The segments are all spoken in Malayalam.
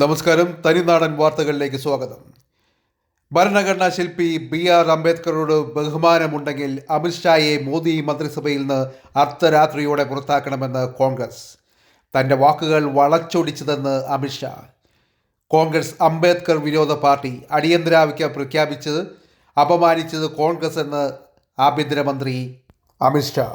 നമസ്കാരം. തനിനാടൻ വാർത്തകളിലേക്ക് സ്വാഗതം. ഭരണഘടനാ ശില്പി ബി ആർ അംബേദ്കറോട് ബഹുമാനമുണ്ടെങ്കിൽ അമിത്ഷായെ മോദി മന്ത്രിസഭയിൽ നിന്ന് അർദ്ധരാത്രിയോടെ പുറത്താക്കണമെന്ന് കോൺഗ്രസ്. തന്റെ വാക്കുകൾ വളച്ചൊടിച്ചതെന്ന് അമിത്ഷാ കോൺഗ്രസ് അംബേദ്കർ വിരോധ പാർട്ടി അടിയന്തരാവയ്ക്ക് പ്രഖ്യാപിച്ചത് അപമാനിച്ചത് കോൺഗ്രസ് എന്ന് ആഭ്യന്തരമന്ത്രി അമിത്ഷാ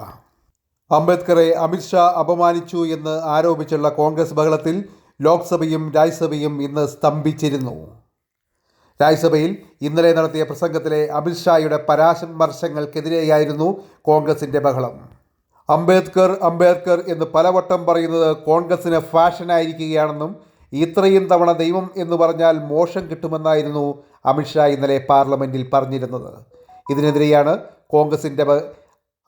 അംബേദ്കറെ അമിത്ഷാ അപമാനിച്ചു എന്ന് ആരോപിച്ചുള്ള കോൺഗ്രസ് ബഹളത്തിൽ ലോക്സഭയും രാജ്യസഭയും ഇന്ന് സ്തംഭിച്ചിരുന്നു. രാജ്യസഭയിൽ ഇന്നലെ നടത്തിയ പ്രസംഗത്തിലെ അമിത്ഷായുടെ പരാമർശങ്ങൾക്കെതിരെയായിരുന്നു കോൺഗ്രസിന്റെ ബഹളം. അംബേദ്കർ അംബേദ്കർ എന്ന് പലവട്ടം പറയുന്നത് കോൺഗ്രസിന് ഫാഷനായിരിക്കുകയാണെന്നും ഇത്രയും തവണ ദൈവം എന്ന് പറഞ്ഞാൽ മോശം കിട്ടുമെന്നായിരുന്നു അമിത്ഷാ ഇന്നലെ പാർലമെന്റിൽ പറഞ്ഞിരുന്നത്. ഇതിനെതിരെയാണ് കോൺഗ്രസിന്റെ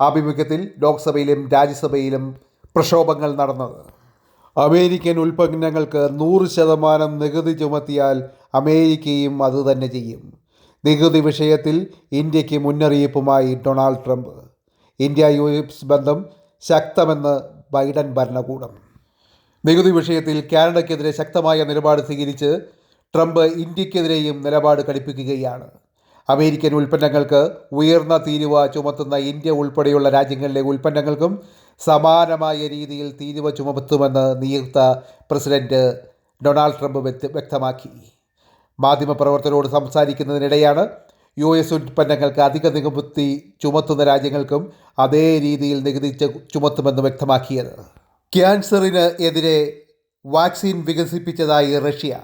ആഭിമുഖ്യത്തിൽ ലോക്സഭയിലും രാജ്യസഭയിലും പ്രക്ഷോഭങ്ങൾ നടന്നത്. അമേരിക്കൻ ഉൽപ്പന്നങ്ങൾക്ക് നൂറ് ശതമാനം നികുതി ചുമത്തിയാൽ അമേരിക്കയും അതുതന്നെ ചെയ്യും. നികുതി വിഷയത്തിൽ ഇന്ത്യയ്ക്ക് മുന്നറിയിപ്പുമായി Donald Trump. India U S ബന്ധം ശക്തമെന്ന് ബൈഡൻ ഭരണകൂടം. നികുതി വിഷയത്തിൽ കാനഡയ്ക്കെതിരെ ശക്തമായ നിലപാട് സ്വീകരിച്ച് ട്രംപ് ഇന്ത്യക്കെതിരെയും നിലപാട് കടുപ്പിക്കുകയാണ് അമേരിക്കൻ ഉൽപ്പന്നങ്ങൾക്ക് ഉയർന്ന തീരുവ ചുമത്തുന്ന ഇന്ത്യ ഉൾപ്പെടെയുള്ള രാജ്യങ്ങളിലെ ഉൽപ്പന്നങ്ങൾക്കും സമാനമായ രീതിയിൽ തീരുവ ചുമത്തുമെന്ന് നിയുക്ത പ്രസിഡന്റ് ഡൊണാൾഡ് ട്രംപ് വ്യക്ത- വ്യക്തമാക്കി. മാധ്യമപ്രവർത്തകരോട് സംസാരിക്കുന്നതിനിടെയാണ് യു എസ് ഉൽപ്പന്നങ്ങൾക്ക് അധിക നികുതി ചുമത്തുന്ന രാജ്യങ്ങൾക്കും അതേ രീതിയിൽ നികുതി ചുമത്തുമെന്ന് വ്യക്തമാക്കിയത്. ക്യാൻസറിന് എതിരെ വാക്സിൻ വികസിപ്പിച്ചതായി റഷ്യ.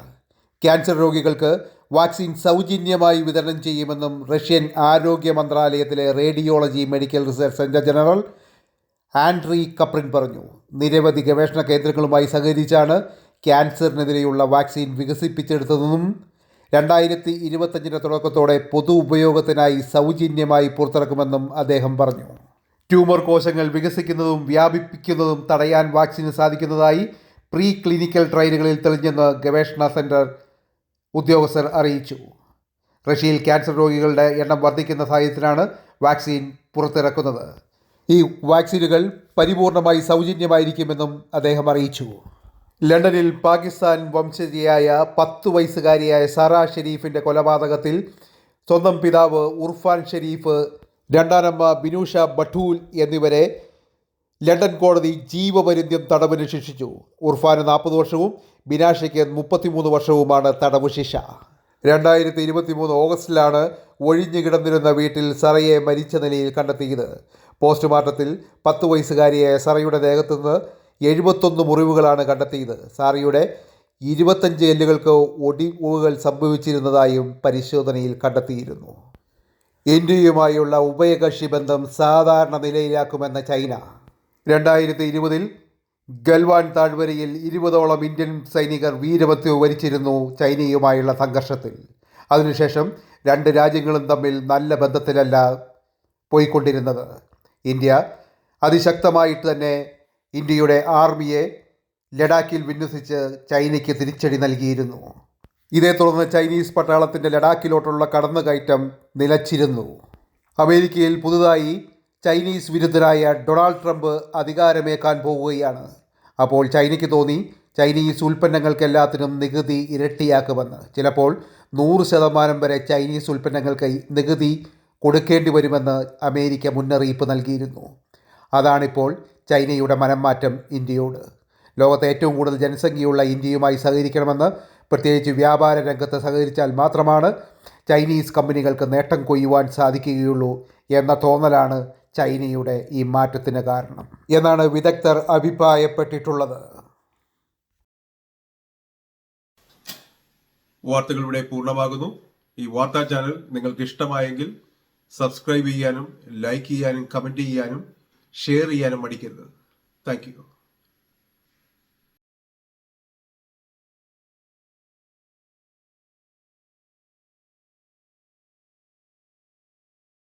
ക്യാൻസർ രോഗികൾക്ക് വാക്സിൻ സൗജന്യമായി വിതരണം ചെയ്യുമെന്നും റഷ്യൻ ആരോഗ്യ മന്ത്രാലയത്തിലെ radiology medical research centre general Andrey Kaprin പറഞ്ഞു. നിരവധി ഗവേഷണ കേന്ദ്രങ്ങളുമായി സഹകരിച്ചാണ് ക്യാൻസറിനെതിരെയുള്ള വാക്സിൻ വികസിപ്പിച്ചെടുത്തതെന്നും രണ്ടായിരത്തി ഇരുപത്തഞ്ചിന്റെ തുടക്കത്തോടെ പൊതു ഉപയോഗത്തിനായി സൗജന്യമായി പുറത്തിറക്കുമെന്നും അദ്ദേഹം പറഞ്ഞു. ട്യൂമർ കോശങ്ങൾ വികസിക്കുന്നതും വ്യാപിപ്പിക്കുന്നതും തടയാൻ വാക്സിന് സാധിക്കുന്നതായി പ്രീ ക്ലിനിക്കൽ ട്രയലുകളിൽ തെളിഞ്ഞെന്ന് ഗവേഷണ സെന്റർ ഉദ്യോഗസ്ഥർ അറിയിച്ചു. റഷ്യയിൽ ക്യാൻസർ രോഗികളുടെ എണ്ണം വർദ്ധിക്കുന്ന സാഹചര്യത്തിലാണ് വാക്സിൻ പുറത്തിറക്കുന്നത്. ഈ വാക്സിനുകൾ പരിപൂർണമായി സൗജന്യമായിരിക്കുമെന്നും അദ്ദേഹം അറിയിച്ചു. ലണ്ടനിൽ പാകിസ്ഥാൻ വംശജയായ പത്ത് വയസ്സുകാരിയായ സാറ ഷെരീഫിന്റെ കൊലപാതകത്തിൽ സ്വന്തം പിതാവ് ഉർഫാൻ ഷെരീഫ് രണ്ടാനമ്മ ബിനൂഷ ബട്ടൂൽ എന്നിവരെ ലണ്ടൻ കോടതി ജീവപര്യന്തം തടവിന് ശിക്ഷിച്ചു. ഉർഫാന് നാൽപ്പത് വർഷവും ബിനാഷയ്ക്ക് മുപ്പത്തിമൂന്ന് വർഷവുമാണ് തടവ് ശിക്ഷ രണ്ടായിരത്തി ഇരുപത്തി മൂന്ന് ഓഗസ്റ്റിലാണ് ഒഴിഞ്ഞു കിടന്നിരുന്ന വീട്ടിൽ സറയെ മരിച്ച നിലയിൽ കണ്ടെത്തിയത്. പോസ്റ്റ്മോർട്ടത്തിൽ പത്ത് വയസ്സുകാരിയായ സറയുടെ ദേഹത്തുനിന്ന് എഴുപത്തൊന്ന് മുറിവുകളാണ് കണ്ടെത്തിയത്. സാറിയുടെ ഇരുപത്തഞ്ച് എല്ലുകൾക്ക് ഒടിവുകൾ സംഭവിച്ചിരുന്നതായും പരിശോധനയിൽ കണ്ടെത്തിയിരുന്നു. ഇന്ത്യയുമായുള്ള ഉഭയകക്ഷി ബന്ധം സാധാരണ നിലയിലാക്കുമെന്ന ചൈന. രണ്ടായിരത്തി ഇരുപതിൽ ഗൽവാൻ താഴ്വരയിൽ ഇരുപതോളം ഇന്ത്യൻ സൈനികർ വീരമത്യം വരിച്ചിരുന്നു ചൈനയുമായുള്ള സംഘർഷത്തിൽ. അതിനുശേഷം രണ്ട് രാജ്യങ്ങളും തമ്മിൽ നല്ല ബന്ധത്തിലല്ല പോയിക്കൊണ്ടിരുന്നത്. ഇന്ത്യ അതിശക്തമായിട്ട് തന്നെ ഇന്ത്യയുടെ ആർമിയെ ലഡാക്കിൽ വിന്യസിച്ച് ചൈനയ്ക്ക് തിരിച്ചടി നൽകിയിരുന്നു. ഇതേ തുടർന്ന് ചൈനീസ് പട്ടാളത്തിന്റെ ലഡാക്കിലോട്ടുള്ള കടന്നുകയറ്റം നിലച്ചിരുന്നു. അമേരിക്കയിൽ പുതുതായി ചൈനീസ് വിരുദ്ധനായ ഡൊണാൾഡ് ട്രംപ് അധികാരമേക്കാൻ പോവുകയാണ്. അപ്പോൾ ചൈനയ്ക്ക് തോന്നി ചൈനീസ് ഉൽപ്പന്നങ്ങൾക്കെല്ലാത്തിനും നികുതി ഇരട്ടിയാക്കുമെന്ന്. ചിലപ്പോൾ നൂറ് ശതമാനം വരെ ചൈനീസ് ഉൽപ്പന്നങ്ങൾക്ക് നികുതി കൊടുക്കേണ്ടി വരുമെന്ന് അമേരിക്ക മുന്നറിയിപ്പ് നൽകിയിരുന്നു. അതാണിപ്പോൾ ചൈനയുടെ മനംമാറ്റം ഇന്ത്യയോട്. ലോകത്തെ ഏറ്റവും കൂടുതൽ ജനസംഖ്യയുള്ള ഇന്ത്യയുമായി സഹകരിക്കണമെന്ന് പ്രത്യേകിച്ച് വ്യാപാര രംഗത്ത് സഹകരിച്ചാൽ മാത്രമാണ് ചൈനീസ് കമ്പനികൾക്ക് നേട്ടം കൊയ്യുവാൻ സാധിക്കുകയുള്ളൂ എന്ന തോന്നലാണ് ചൈനയുടെ ഈ മാറ്റത്തിന് കാരണം. എന്നാണ് വിദഗ്ധർ അഭിപ്രായപ്പെട്ടിട്ടുള്ളത്. വാർത്തകൾ ഇവിടെ പൂർണമാകുന്നു. ഈ വാർത്താ ചാനൽ നിങ്ങൾക്ക് ഇഷ്ടമായെങ്കിൽ സബ്സ്ക്രൈബ് ചെയ്യാനും ലൈക്ക് ചെയ്യാനും കമന്റ് ചെയ്യാനും ഷെയർ ചെയ്യാനും മടിക്കരുത്. താങ്ക്